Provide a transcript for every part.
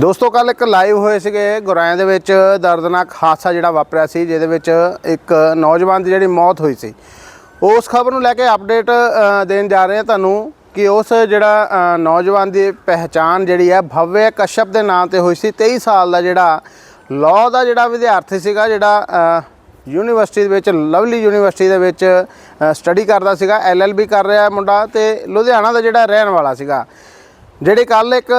ਦੋਸਤੋ ਕੱਲ ਇੱਕ ਲਾਈਵ ਹੋਏ ਸੀਗੇ ਗੁਰਾਇਆਂ ਦੇ ਵਿੱਚ, ਦਰਦਨਾਕ ਹਾਦਸਾ ਜਿਹੜਾ ਵਾਪਰਿਆ ਸੀ, ਜਿਹਦੇ ਵਿੱਚ ਇੱਕ ਨੌਜਵਾਨ ਦੀ ਜਿਹੜੀ ਮੌਤ ਹੋਈ ਸੀ। ਉਸ ਖਬਰ ਨੂੰ ਲੈ ਕੇ ਅਪਡੇਟ ਦੇਣ ਜਾ ਰਹੇ ਹਾਂ ਤੁਹਾਨੂੰ ਕਿ ਉਸ ਜਿਹੜਾ ਨੌਜਵਾਨ ਦੀ ਪਹਿਚਾਣ ਜਿਹੜੀ ਹੈ, ਭਵਯ ਕਸ਼ਪ ਦੇ ਨਾਂ ਤੇ ਹੋਈ ਸੀ। 23 ਸਾਲ ਦਾ ਜਿਹੜਾ ਲਾਅ ਦਾ ਜਿਹੜਾ ਵਿਦਿਆਰਥੀ ਸੀਗਾ, ਜਿਹੜਾ ਯੂਨੀਵਰਸਿਟੀ ਦੇ ਵਿੱਚ ਲਵਲੀ ਯੂਨੀਵਰਸਿਟੀ ਦੇ ਵਿੱਚ ਸਟੱਡੀ ਕਰਦਾ ਸੀਗਾ ਐਲਐਲਬੀ ਕਰ ਰਿਹਾ ਮੁੰਡਾ ਤੇ ਲੁਧਿਆਣਾ ਦਾ ਜਿਹੜਾ ਰਹਿਣ ਵਾਲਾ ਸੀਗਾ। ਜਿਹੜੇ ਕੱਲ ਇੱਕ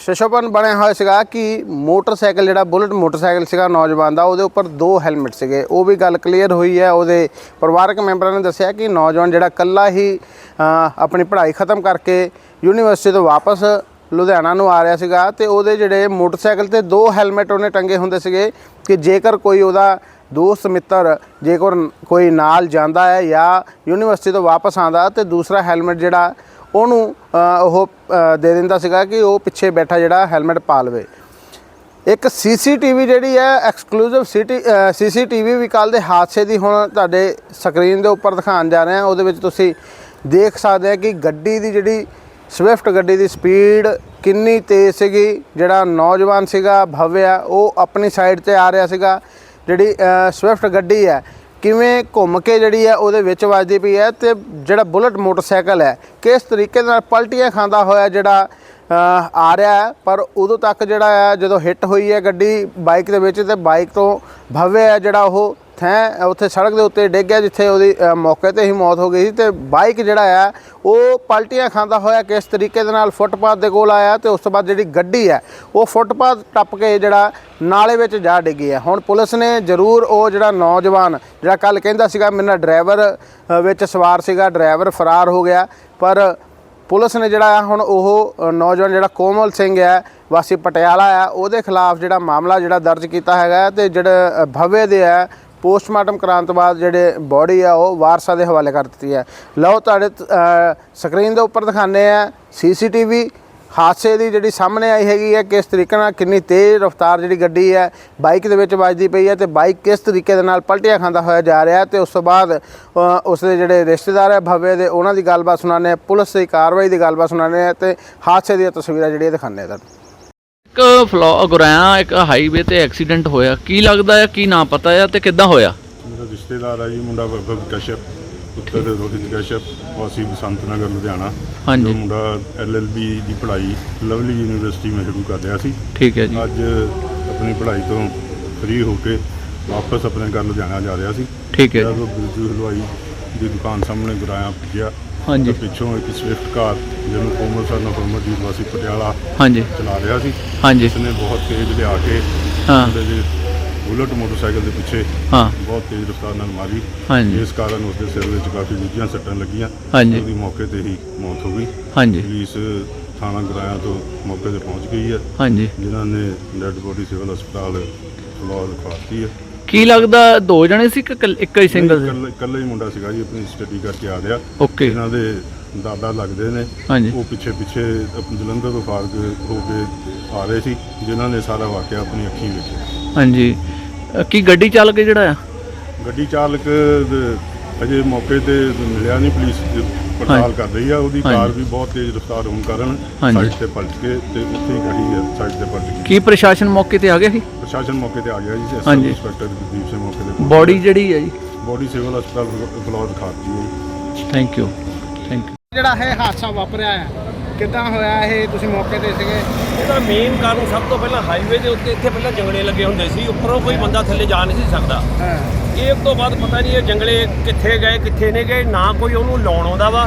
ਸ਼ਸ਼ੋਪਨ ਬਣਿਆ ਹੋਇਆ ਸੀਗਾ ਕਿ ਮੋਟਰਸਾਈਕਲ ਜਿਹੜਾ ਬੁਲਟ ਮੋਟਰਸਾਈਕਲ ਸੀਗਾ ਨੌਜਵਾਨ ਦਾ, ਉਹਦੇ ਉੱਪਰ ਦੋ ਹੈਲਮਟ ਸੀਗੇ। ਉਹ ਵੀ ਗੱਲ ਕਲੀਅਰ ਹੋਈ ਹੈ। ਉਹਦੇ ਪਰਿਵਾਰਕ ਮੈਂਬਰਾਂ ਨੇ ਦੱਸਿਆ ਕਿ ਨੌਜਵਾਨ ਜਿਹੜਾ ਕੱਲਾ ਹੀ ਆਪਣੀ ਪੜ੍ਹਾਈ ਖਤਮ ਕਰਕੇ ਯੂਨੀਵਰਸਿਟੀ ਤੋਂ ਵਾਪਸ ਲੁਧਿਆਣਾ ਨੂੰ ਆ ਰਿਹਾ ਸੀਗਾ ਤੇ ਉਹਦੇ ਜਿਹੜੇ ਮੋਟਰਸਾਈਕਲ ਤੇ ਦੋ ਹੈਲਮਟ ਉਹਨੇ ਟੰਗੇ ਹੁੰਦੇ ਸੀਗੇ ਕਿ ਜੇਕਰ ਕੋਈ ਉਹਦਾ ਦੋਸਤ, ਮਿੱਤਰ ਜੇਕਰ ਕੋਈ ਨਾਲ ਜਾਂਦਾ ਹੈ ਜਾਂ ਯੂਨੀਵਰਸਿਟੀ ਤੋਂ ਵਾਪਸ ਆਂਦਾ ਤੇ ਦੂਸਰਾ ਹੈਲਮਟ ਜਿਹੜਾ ਉਹਨੂੰ ਉਹ ਦੇ ਦਿੰਦਾ ਸੀਗਾ ਕਿ ਉਹ ਪਿੱਛੇ ਬੈਠਾ ਜਿਹੜਾ ਹੈਲਮਟ ਪਾ ਲਵੇ। ਇੱਕ ਸੀਸੀਟੀਵੀ ਜਿਹੜੀ ਹੈ ਐਕਸਕਲੂਸਿਵ ਸਿਟੀ ਸੀਸੀਟੀਵੀ ਵੀ ਕੱਲ ਦੇ ਹਾਦਸੇ ਦੀ ਹੁਣ ਤੁਹਾਡੇ ਸਕਰੀਨ ਦੇ ਉੱਪਰ ਦਿਖਾਉਣ ਜਾ ਰਹੇ ਹਾਂ। ਉਹਦੇ ਵਿੱਚ ਤੁਸੀਂ ਦੇਖ ਸਕਦੇ ਆ ਕਿ ਗੱਡੀ ਦੀ ਜਿਹੜੀ ਸਵਿਫਟ ਗੱਡੀ ਦੀ ਸਪੀਡ ਕਿੰਨੀ ਤੇਜ਼ ਸੀਗੀ। ਜਿਹੜਾ ਨੌਜਵਾਨ ਸੀਗਾ, ਭਵਿਆ, ਉਹ ਆਪਣੀ ਸਾਈਡ ਤੇ ਆ ਰਿਹਾ ਸੀਗਾ। ਜਿਹੜੀ ਸਵਿਫਟ ਗੱਡੀ ਹੈ ਕਿਵੇਂ ਘੁੰਮ ਕੇ ਜਿਹੜੀ ਹੈ ਉਹਦੇ ਵਿੱਚ ਵੱਜਦੀ ਪਈ ਹੈ ਤੇ ਜਿਹੜਾ ਬੁਲਟ ਮੋਟਰਸਾਈਕਲ ਹੈ, ਕਿਸ ਤਰੀਕੇ ਨਾਲ ਪਲਟੀਆਂ ਖਾਂਦਾ ਹੋਇਆ ਜਿਹੜਾ ਆ ਰਿਹਾ ਹੈ, ਪਰ ਉਦੋਂ ਤੱਕ ਜਿਹੜਾ ਹੈ ਜਦੋਂ ਹਿੱਟ ਹੋਈ ਹੈ ਗੱਡੀ ਬਾਈਕ ਦੇ ਵਿੱਚ ਤੇ ਬਾਈਕ ਤੋਂ ਭਵਯ ਹੈ ਜਿਹੜਾ ਉਹ ਥੈਂ ਉੱਥੇ ਸੜਕ ਦੇ ਉੱਤੇ ਡਿੱਗ ਗਿਆ ਜਿੱਥੇ ਉਹਦੀ ਮੌਕੇ ਤੇ ਹੀ ਮੌਤ ਹੋ ਗਈ ਸੀ ਤੇ ਬਾਈਕ ਜਿਹੜਾ ਆ ਉਹ ਪਲਟੀਆਂ ਖਾਂਦਾ ਹੋਇਆ ਕਿਸ ਤਰੀਕੇ ਦੇ ਨਾਲ ਫੁੱਟਪਾਥ ਦੇ ਕੋਲ ਆਇਆ ਤੇ ਉਸ ਤੋਂ ਬਾਅਦ ਜਿਹੜੀ ਗੱਡੀ ਹੈ ਉਹ ਫੁੱਟਪਾਥ ਟੱਪ ਕੇ ਜਿਹੜਾ ਨਾਲੇ ਵਿੱਚ ਜਾ ਡਿੱਗੀ ਹੈ। ਹੁਣ ਪੁਲਿਸ ਨੇ ਜ਼ਰੂਰ ਉਹ ਜਿਹੜਾ ਨੌਜਵਾਨ ਜਿਹੜਾ ਕੱਲ ਕਹਿੰਦਾ ਸੀਗਾ ਮੇਰਾ ਡਰਾਈਵਰ ਵਿੱਚ ਸਵਾਰ ਸੀਗਾ ਡਰਾਈਵਰ ਫਰਾਰ ਹੋ ਗਿਆ ਪਰ ਪੁਲਿਸ ਨੇ ਜਿਹੜਾ ਆ ਹੁਣ ਉਹ ਨੌਜਵਾਨ ਜਿਹੜਾ ਕੋਮਲ ਸਿੰਘ ਹੈ ਵਾਸੀ ਪਟਿਆਲਾ ਆ ਉਹਦੇ ਖਿਲਾਫ ਜਿਹੜਾ ਮਾਮਲਾ ਜਿਹੜਾ ਦਰਜ ਕੀਤਾ ਹੈਗਾ ਹੈ ਤੇ ਜਿਹੜਾ ਅ, ਦੇ ਹੈ ਪੋਸਟਮਾਰਟਮ ਕਰਾਉਣ ਤੋਂ ਬਾਅਦ ਜਿਹੜੇ ਬੋਡੀ ਆ ਉਹ ਵਾਰਸਾ ਦੇ ਹਵਾਲੇ ਕਰ ਦਿੱਤੀ ਹੈ। ਲਓ ਤੁਹਾਡੇ ਸਕਰੀਨ ਦੇ ਉੱਪਰ ਦਿਖਾਣੇ ਆ ਸੀਸੀਟੀਵੀ ਹਾਦਸੇ ਦੀ ਜਿਹੜੀ ਸਾਹਮਣੇ ਆਈ ਹੈਗੀ ਹੈ ਕਿਸ ਤਰੀਕੇ ਨਾਲ ਕਿੰਨੀ ਤੇਜ਼ ਰਫ਼ਤਾਰ ਜਿਹੜੀ ਗੱਡੀ ਹੈ ਬਾਈਕ ਦੇ ਵਿੱਚ ਵੱਜਦੀ ਪਈ ਹੈ ਤੇ ਬਾਈਕ ਕਿਸ ਤਰੀਕੇ ਦੇ ਨਾਲ ਪਲਟੀਆਂ ਖਾਂਦਾ ਹੋਇਆ ਜਾ ਰਿਹਾ ਹੈ ਤੇ ਉਸ ਤੋਂ ਬਾਅਦ ਅ, ਉਸ ਦੇ ਜਿਹੜੇ ਰਿਸ਼ਤੇਦਾਰ ਹੈ ਭਵੇ ਦੇ ਉਹਨਾਂ ਦੀ ਗੱਲਬਾਤ ਸੁਣਾਉਂਦੇ ਹਾਂ। ਪੁਲਿਸ ਦੀ ਕਾਰਵਾਈ ਦੀ ਗੱਲਬਾਤ ਸੁਣਾਉਂਦੇ ਹਾਂ ਤੇ ਹਾਦਸੇ ਦੀਆਂ ਤਸਵੀਰਾਂ ਜਿਹੜੀਆਂ ਦਿਖਾਉਂਦੇ ਹਾਂ ਤੁਹਾਨੂੰ। ਇੱਕ ਫਲੋ ਗੁਰਾਇਆ ਇੱਕ ਹਾਈਵੇ ਤੇ ਐਕਸੀਡੈਂਟ ਹੋਇਆ ਕੀ ਲੱਗਦਾ ਹੈ ਕੀ ਨਾ ਪਤਾ ਹੈ ਤੇ ਕਿੱਦਾਂ ਹੋਇਆ? ਮੇਰਾ ਰਿਸ਼ਤੇਦਾਰ ਹੈ ਜੀ ਮੁੰਡਾ ਵੈਭਵ ਕਸ਼ਪ ਪੁੱਤਰ ਰੋਹਿਤ ਕਸ਼ਪ ਵਾਸੀ ਬਸੰਤ ਨਗਰ ਲੁਧਿਆਣਾ। ਹਾਂਜੀ। ਜੋ ਮੁੰਡਾ ਐਲਐਲਬੀ ਦੀ ਪੜ੍ਹਾਈ ਲਵਲੀ ਯੂਨੀਵਰਸਿਟੀ ਮੈਂ ਸ਼ੁਰੂ ਕਰ ਰਿਹਾ ਸੀ। ਠੀਕ ਹੈ ਜੀ। ਅੱਜ ਆਪਣੀ ਪੜ੍ਹਾਈ ਤੋਂ ਫ੍ਰੀ ਹੋ ਕੇ ਵਾਪਸ ਆਪਣੇ ਘਰ ਲੁਧਿਆਣਾ ਜਾ ਰਿਹਾ ਸੀ। ਠੀਕ ਹੈ ਜਦ ਜੀ ਉਹ ਬਿਰਜੂ ਹਲਵਾਈ ਦੀ ਦੁਕਾਨ ਸਾਹਮਣੇ ਗੁਰਾਇਆ ਪੁੱਜਿਆ। ਹਾਂਜੀ। ਤਾਂ ਪਿੱਛੋਂ ਇੱਕ ਸਵਿਫਟ ਕਾਰ ਜਿਹਨੂੰ ਕੋਮਲ ਸਰ ਨਫਰਮਜੀਤ ਵਾਸੀ ਪਟਿਆਲਾ ਹਾਂਜੀ। ਚਲਾ ਰਿਹਾ ਸੀ। ਹਾਂਜੀ। ਉਸਨੇ ਬਹੁਤ ਤੇਜ਼ ਲਿਆ ਕੇ ਹਾਂ। ਉਹਦੇ ਦੇ ਬੁਲਟ ਮੋਟਰਸਾਈਕਲ ਦੇ ਪਿੱਛੇ ਹਾਂ। ਬਹੁਤ ਤੇਜ਼ ਰਫ਼ਤਾਰ ਨਾਲ ਮਾਰੀ। ਹਾਂਜੀ। ਜਿਸ ਕਾਰਨ ਉਸਦੇ ਸਿਰ ਵਿੱਚ ਕਾਫੀ ਗੁੱਝੀਆਂ ਸੱਟਾਂ ਲੱਗੀਆਂ। ਹਾਂਜੀ। ਉਹਦੀ ਮੌਕੇ ਤੇ ਹੀ ਮੌਤ ਹੋ ਗਈ। ਹਾਂਜੀ। ਪੁਲਿਸ ਥਾਣਾ ਗਰਾਇਆ ਤੋਂ ਮੌਕੇ ਤੇ ਪਹੁੰਚ ਗਈ ਹੈ। ਹਾਂਜੀ। ਜਿਨ੍ਹਾਂ ਨੇ ਡੈੱਡ ਬੋਡੀ ਸਿਵਲ ਹਸਪਤਾਲ ਫਲੋਰ ਰਖਵਾਤੀ ਹੈ। ਕੀ ਲੱਗਦਾ ਦੋ ਜਣੇ ਸੀ ਕਿ ਇਕੱਲ- ਇੱਕ ਹੀ ਸਿੰਗਲ ਸੀ? ਇਕੱਲਾ ਇਕੱਲਾ ਹੀ ਮੁੰਡਾ ਸੀਗਾ ਜੀ ਆਪਣੀ ਸਟੱਡੀ ਕਰਕੇ ਆ ਰਿਹਾ ਓਕੇ। ਇਹਨਾਂ ਦੇ ਦਾਦਾ ਲੱਗਦੇ ਨੇ। ਹਾਂਜੀ। ਉਹ ਪਿੱਛੇ ਪਿੱਛੇ ਜਲੰਧਰ ਤੋਂ ਫਾਰਗ ਹੋ ਕੇ ਆ ਰਹੇ ਸੀ ਜਿਨ੍ਹਾਂ ਨੇ ਸਾਰਾ ਵਾਕਿਆ ਆਪਣੀ ਅੱਖੀਂ ਵੇਖਿਆ। ਹਾਂਜੀ। ਅ, ਕੀ ਗੱਡੀ ਚੱਲ ਕੇ ਜਿਹੜਾ ਆ? ਗੱਡੀ ਚਾਲਕ ਦ- ਅਜੇ ਮੌਕੇ ਤੇ ਮਿਲਿਆ ਨਹੀਂ ਪੁਲਿਸ ਪੜਤਾਲ ਹਾਂਜੀ। ਕਰ ਰਹੀ ਆ। ਉਹਦੀ ਹਾਂਜੀ। ਕਾਰ ਵੀ ਬਹੁਤ ਤੇਜ਼ ਰਫ਼ਤਾਰ ਹੋਣ ਕਾਰਨ ਹਾਂਜੀ। ਸਾਈਡ ਤੇ ਪਲਟ ਕੇ ਤੇ ਉੱਥੇ ਹੀ ਖੜੀ ਹੈ ਸਾਈਡ ਤੇ ਪਲਟ ਗਈ। ਕੀ ਪ੍ਰਸ਼ਾਸਨ ਮੌਕੇ ਤੇ ਆ ਗਿਆ ਸੀ? ਪ੍ਰਸ਼ਾਸਨ ਮੌਕੇ ਤੇ ਆ ਗਿਆ ਜੀ ਹਾਂਜੀ। ਇੰਸਪੈਕਟਰ ਗੁਰਦੀਪ ਸਿੰਘ ਮੌਕੇ ਤੇ ਬੋਡੀ ਜਿਹੜੀ ਹੈ ਜੀ? ਬੋਡੀ ਸਿਵਲ ਹਸਪਤਾਲ ਫਲੋਰ ਖਾਤੀ ਹੈ ਥੈਂਕ ਯੂ। Thank you. ਜਿਹੜਾ ਇਹ ਹਾਦਸਾ ਵਾਪਰਿਆ ਹੈ ਕਿੱਦਾਂ ਹੋਇਆ ਇਹ? ਤੁਸੀਂ ਮੌਕੇ ਤੇ ਸੀਗੇ। ਇਹਦਾ ਮੇਨ ਕਾਰਨ ਸਭ ਤੋਂ ਪਹਿਲਾਂ ਹਾਈਵੇ ਦੇ ਉੱਤੇ ਇੱਥੇ ਪਹਿਲਾਂ ਜੰਗਲੇ ਲੱਗੇ ਹੁੰਦੇ ਸੀ ਉੱਪਰੋਂ ਕੋਈ ਬੰਦਾ ਥੱਲੇ ਜਾ ਨਹੀਂ ਸੀ ਸਕਦਾ। ਹਾਂ। ਇਹ ਤੋਂ ਬਾਅਦ ਪਤਾ ਨਹੀਂ ਇਹ ਜੰਗਲੇ ਕਿੱਥੇ ਗਏ ਕਿੱਥੇ ਨਹੀਂ ਗਏ ਨਾ ਕੋਈ ਉਹਨੂੰ ਲਾਉਣ ਆਉਂਦਾ ਵਾ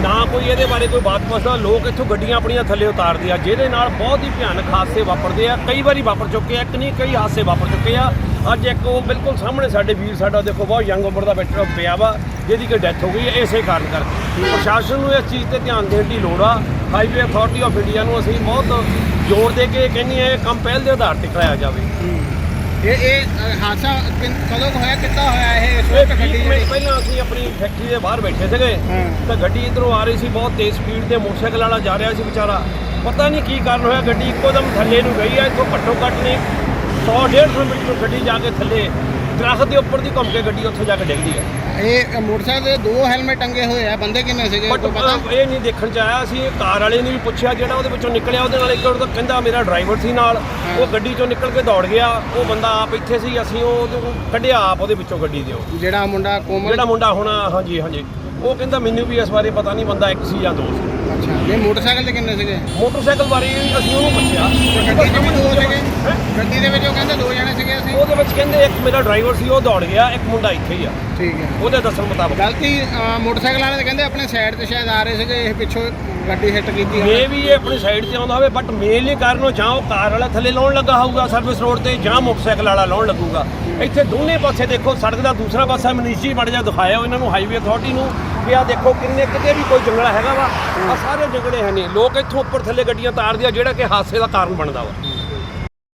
ਨਾ ਕੋਈ ਇਹਦੇ ਬਾਰੇ ਕੋਈ ਬਾਤ ਪੁੱਛਦਾ। ਲੋਕ ਇੱਥੋਂ ਗੱਡੀਆਂ ਆਪਣੀਆਂ ਥੱਲੇ ਉਤਾਰਦੇ ਆ ਜਿਹਦੇ ਨਾਲ ਬਹੁਤ ਹੀ ਭਿਆਨਕ ਹਾਦਸੇ ਵਾਪਰਦੇ ਆ ਕਈ ਵਾਰੀ ਵਾਪਰ ਚੁੱਕੇ ਆ ਇੱਕ ਨਹੀਂ ਕਈ ਹਾਦਸੇ ਵਾਪਰ ਚੁੱਕੇ ਆ। ਅੱਜ ਇੱਕ ਉਹ ਬਿਲਕੁਲ ਸਾਹਮਣੇ ਸਾਡੇ ਵੀਰ ਸਾਡਾ ਦੇਖੋ ਬਹੁਤ ਯੰਗ ਉਮਰ ਦਾ ਬੈਠਾ ਪਿਆ ਵਾ ਜਿਹਦੀ ਕਿ ਡੈਥ ਹੋ ਗਈ ਹੈ ਇਸੇ ਕਾਰਨ ਕਰਕੇ। ਪ੍ਰਸ਼ਾਸਨ ਨੂੰ ਇਸ ਚੀਜ਼ ਤੇ ਧਿਆਨ ਦੇਣ ਦੀ ਲੋੜ ਆ। ਹਾਈਵੇ ਅਥਾਰਟੀ ਆਫ ਇੰਡੀਆ ਨੂੰ ਅਸੀਂ ਬਹੁਤ ਜ਼ੋਰ ਦੇ ਕੇ ਕਹਿੰਦੇ ਆ ਇਹ ਕੰਮ ਪਹਿਲ ਦੇ ਆਧਾਰ ਤੇ ਕਰਾਇਆ ਜਾਵੇ। ਇਹ ਇਹ ਹਾਦਸਾ ਕਦੋਂ ਹੋਇਆ ਕਿੱਦਾਂ ਹੋਇਆ ਇਹ? ਇਹ ਗੱਡੀ 20 ਮਿੰਟ ਜਿਹੜੀ ਪਹਿਲਾਂ ਅਸੀਂ ਆਪਣੀ ਫੈਕਟਰੀ ਦੇ ਬਾਹਰ ਬੈਠੇ ਸੀਗੇ। ਹਾਂ। ਤਾਂ ਗੱਡੀ ਇਧਰੋਂ ਆ ਰਹੀ ਸੀ ਬਹੁਤ ਤੇਜ਼ ਸਪੀਡ ਤੇ ਮੋਟਰਸਾਈਕਲ ਵਾਲਾ ਜਾ ਰਿਹਾ ਸੀ ਵਿਚਾਰਾ। ਪਤਾ ਨਹੀਂ ਕੀ ਕਾਰਨ ਹੋਇਆ ਗੱਡੀ ਇੱਕੋ ਦਮ ਥੱਲੇ ਨੂੰ ਗਈ ਹੈ ਇੱਥੋਂ ਘੱਟੋ ਘੱਟ ਨਹੀਂ 100 150 ਮੀਟਰ ਗੱਡੀ ਜਾ ਕੇ ਥੱਲੇ ਦਰਖਤ ਦੇ ਉੱਪਰ ਦੀ ਘੁੰਮ ਕੇ ਗੱਡੀ ਉੱਥੇ ਜਾ ਕੇ ਡਿੱਗਦੀ ਹੈ। ਇਹ ਮੋਟਰਸਾਈਕਲ ਦੇ ਦੋ ਹੈਲਮਟ ਟੰਗੇ ਹੋਏ ਆ ਬੰਦੇ ਕਿੰਨੇ ਸੀਗੇ ਬਟ ਕੋਈ ਪਤਾ? ਇਹ ਨਹੀਂ ਦੇਖਣ ਚ ਆਇਆ ਸੀ ਕਾਰ ਵਾਲੇ ਨੇ ਵੀ ਪੁੱਛਿਆ ਜਿਹੜਾ ਉਹਦੇ ਵਿੱਚੋਂ ਨਿਕਲਿਆ ਉਹਦੇ ਨਾਲ ਇੱਕ ਉਹ ਕਹਿੰਦਾ ਮੇਰਾ ਡਰਾਈਵਰ ਸੀ ਨਾਲ ਉਹ ਗੱਡੀ ਚੋਂ ਨਿਕਲ ਕੇ ਦੌੜ ਗਿਆ ਉਹ ਬੰਦਾ ਆਪ ਇੱਥੇ ਸੀ ਅਸੀਂ ਉਹ ਕੱਢਿਆ ਆਪ ਉਹਦੇ ਵਿੱਚੋਂ ਗੱਡੀ ਦੇ ਉਹ ਜਿਹੜਾ ਮੁੰਡਾ ਕੋਮਲ ਜਿਹੜਾ ਮੁੰਡਾ ਹੁਣ ਹਾਂਜੀ ਹਾਂਜੀ। ਉਹ ਕਹਿੰਦਾ ਮੈਨੂੰ ਵੀ ਇਸ ਬਾਰੇ ਪਤਾ ਨਹੀਂ ਬੰਦਾ ਇੱਕ ਸੀ ਜਾਂ ਦੋ ਸੀ। ਅੱਛਾ ਇਹ ਮੋਟਰਸਾਈਕਲ ਤੇ ਕਿੰਨੇ ਸੀਗੇ? ਮੋਟਰਸਾਈਕਲ ਬਾਰੇ ਅਸੀਂ ਉਹਨੂੰ ਪੁੱਛਿਆ। ਗੱਡੀ 'ਚ ਵੀ ਦੋ ਸੀਗੇ? ਹੈਂ? ਗੱਡੀ ਦੇ ਵਿੱਚ ਉਹ ਕਹਿੰਦੇ ਦੋ ਜਣੇ ਸੀਗੇ ਅਸੀਂ। ਉਹਦੇ ਵਿੱਚ ਕਹਿੰਦੇ ਇੱਕ ਮੇਰਾ ਡਰਾਈਵਰ ਸੀ ਉਹ ਦੌੜ ਗਿਆ ਇੱਕ ਮੁੰਡਾ ਇੱਥੇ ਹੀ ਆ। ਠੀਕ ਹੈ। ਉਹਦੇ ਦੱਸਣ ਮੁਤਾਬਕ। ਗਲਤੀ ਮੋਟਰਸਾਈਕਲ ਵਾਲੇ ਕਹਿੰਦੇ ਆਪਣੇ ਸਾਈਡ ਤੇ ਸ਼ਾਇਦ ਆ ਰਹੇ ਸੀਗੇ ਇਹ ਪਿੱਛੋਂ ਗੱਡੀ ਹਿੱਟ ਕੀਤੀ ਮੇ ਵੀ ਇਹ ਆਪਣੀ ਸਾਈਡ ਤੇ ਆਉਂਦਾ ਹੋਵੇ ਬਟ ਮੇਨਲੀ ਕਾਰਨ ਉਹ ਜਾਂ ਉਹ ਕਾਰ ਵਾਲਾ ਥੱਲੇ ਲਾਉਣ ਲੱਗਾ ਹੋਊਗਾ ਸਰਵਿਸ ਰੋਡ ਤੇ ਜਾਂ ਮੋਟਰਸਾਈਕਲ ਵਾਲਾ ਲਾਉਣ ਲੱਗੂਗਾ। ਇੱਥੇ ਦੋਨੇ ਪਾਸੇ ਦੇਖੋ ਸੜਕ ਦਾ ਦੂਸਰਾ ਪਾਸਾ ਮਨੀਸ਼ੀ ਮੜ ਜਾ ਦਿਖਾਇਆ ਇਹਨਾਂ ਨੂੰ ਹਾਈਵੇ ਅਥਾਰਟੀ ਨੂੰ। ਕਿ ਆ ਦੇਖੋ ਕਿੰਨੇ ਕਿਤੇ ਵੀ ਕੋਈ ਜੰਗਲਾ ਹੈਗਾ ਵਾ ਆ ਸਾਰੇ ਜੰਗਲੇ ਹੈ ਨਹੀਂ। ਲੋਕ ਇੱਥੋਂ ਉੱਪਰ ਥੱਲੇ ਗੱਡੀਆਂ ਤਾਰਦੇ ਆ ਜਿਹੜਾ ਕਿ ਹਾਦਸੇ ਦਾ ਕਾਰਨ ਬਣਦਾ ਵਾ।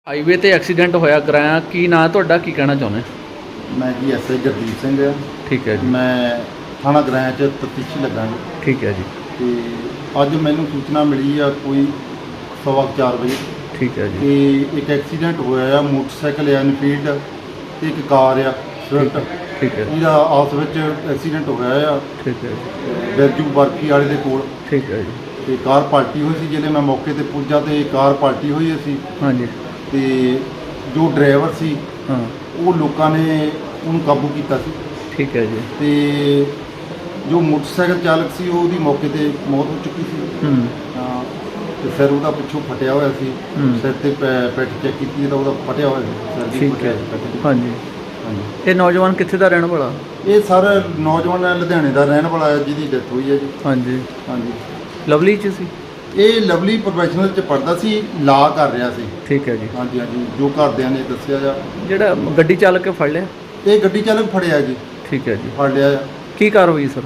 ਹਾਈਵੇ ਤੇ ਐਕਸੀਡੈਂਟ ਹੋਇਆ ਗਰਾਇਆ ਕੀ ਨਾਂ ਤੁਹਾਡਾ ਕੀ ਕਹਿਣਾ ਚਾਹੁੰਦੇ? ਮੈਂ ਜੀ ਐਸਆਈ ਜਗਦੀਪ ਸਿੰਘ ਆ। ਠੀਕ ਹੈ ਜੀ। ਮੈਂ ਥਾਣਾ ਗ੍ਰਾਂਚ ਚ ਤਫਤੀਸ਼ੀ ਲੱਗਾ ਜੀ ਠੀਕ ਹੈ ਜੀ। ਤੇ ਅੱਜ ਮੈਨੂੰ ਸੂਚਨਾ ਮਿਲੀ ਆ ਕੋਈ ਸਵਾ ਕੁ ਚਾਰ ਵਜੇ। ਠੀਕ ਹੈ ਜੀ। ਕਿ ਇੱਕ ਐਕਸੀਡੈਂਟ ਹੋਇਆ ਆ ਮੋਟਰਸਾਈਕਲ ਆ ਇਨਫੀਲਡ ਤੇ ਇੱਕ ਕਾਰ ਆ ਸਵਿਫਟ। ਠੀਕ ਹੈ। ਇਹਦਾ ਆਪਸ ਵਿੱਚ ਐਕਸੀਡੈਂਟ ਹੋਇਆ ਆ। ਠੀਕ ਹੈ ਬਿਰਜੂ ਬਰਫੀ ਵਾਲੇ ਦੇ ਕੋਲ। ਠੀਕ ਹੈ ਜੀ। ਤੇ ਕਾਰ ਪਲਟੀ ਹੋਈ ਸੀ ਜਦੋਂ ਮੈਂ ਮੌਕੇ ਤੇ ਪੁੱਜਾ ਤੇ ਕਾਰ ਪਲਟੀ ਹੋਈ ਸੀ। ਹਾਂਜੀ। ਤੇ ਜੋ ਡਰਾਈਵਰ ਸੀ ਹਾਂ। ਉਹ ਲੋਕਾਂ ਨੇ ਉਹਨੂੰ ਕਾਬੂ ਕੀਤਾ ਸੀ। ਠੀਕ ਹੈ ਜੀ। ਤੇ ਜੋ ਮੋਟਰਸਾਈਕਲ ਚਾਲਕ ਸੀ ਉਹਦੀ ਮੌਕੇ ਤੇ ਮੌਤ ਹੋ ਚੁੱਕੀ ਸੀ। ਹੂੰ। ਹਾਂ, ਤੇ ਸਿਰ ਉਹਦਾ ਪਿੱਛੋਂ ਫਟਿਆ ਹੋਇਆ ਸੀ। ਹੂੰ। ਸਿਰ ਤੇ ਪੈ- ਪਿੱਠ ਚੈੱਕ ਕੀਤੀ ਤਾਂ ਉਹਦਾ ਫਟਿਆ ਹੋਇਆ ਸੀ। ਸਿਰ ਦੀ ਠੀਕ ਹੈ। ਪਿੱਠ। ਹਾਂਜੀ। ਹਾਂਜੀ ਇਹ ਨੌਜਵਾਨ ਕਿੱਥੇ ਦਾ ਰਹਿਣ ਵਾਲਾ? ਇਹ ਸਰ ਨੌਜਵਾਨ ਹੈ, ਲੁਧਿਆਣੇ ਦਾ ਰਹਿਣ ਵਾਲਾ ਹੈ ਜਿਹਦੀ ਡੈਥ ਹੋਈ ਹੈ ਜੀ। ਹਾਂਜੀ। ਹਾਂਜੀ। ਲਵਲੀ ਚ ਸੀ? ਇਹ ਲਵਲੀ ਪ੍ਰੋਫੈਸ਼ਨਲ ਚ ਪੜਦਾ ਸੀ ਲਾ ਕਰ ਰਿਹਾ ਸੀ। ਠੀਕ ਹੈ ਜੀ। ਹਾਂਜੀ ਹਾਂਜੀ ਜੋ ਘਰਦਿਆਂ ਨੇ ਦੱਸਿਆ ਜਾ ਜਿਹੜਾ ਗੱਡੀ ਚਾਲਕ ਕੇ ਫੜ ਲਿਆ? ਇਹ ਗੱਡੀ ਚਾਲਕ ਫੜਿਆ ਜੀ। ਠੀਕ ਹੈ ਜੀ। ਫੜ ਲਿਆ ਆ। ਕੀ ਕਾਰਵਾਈ ਸਰ?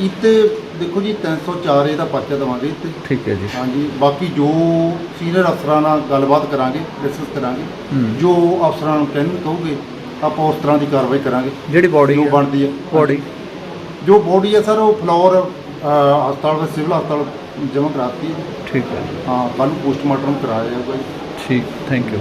ਇੱਥੇ ਦੇਖੋ ਜੀ 304 ਇਹਦਾ ਪਰਚਾ ਦੇਵਾਂਗੇ ਇੱਥੇ। ਠੀਕ ਹੈ ਜੀ। ਹਾਂਜੀ ਬਾਕੀ ਜੋ ਸੀਨੀਅਰ ਅਫਸਰਾਂ ਨਾਲ ਗੱਲਬਾਤ ਕਰਾਂਗੇ ਡਿਸਕਸ ਕਰਾਂਗੇ। ਹੂੰ। ਜੋ ਅਫਸਰਾਂ ਨੂੰ ਕਹਿਣ ਕਹੋਗੇ ਆਪਾਂ ਉਸ ਤਰ੍ਹਾਂ ਦੀ ਕਾਰਵਾਈ ਕਰਾਂਗੇ। ਜਿਹੜੀ ਬੋਡੀ ਜੋ ਬਣਦੀ ਹੈ ਬੋਡੀ ਜੋ ਬੋਡੀ ਹੈ ਸਰ ਉਹ ਫਲੋਰ ਹਸਪਤਾਲ ਵਿੱਚ ਸਿਵਲ ਹਸਪਤਾਲ ਜਮ੍ਹਾਂ ਕਰਾਤੀ ਹੈ ਠੀਕ ਹੈ। ਹਾਂ ਕੱਲ ਪੋਸਟਮਾਰਟਮ ਕਰਾਇਆ ਜਾਊਗਾ ਜੀ। ਠੀਕ ਥੈਂਕ ਯੂ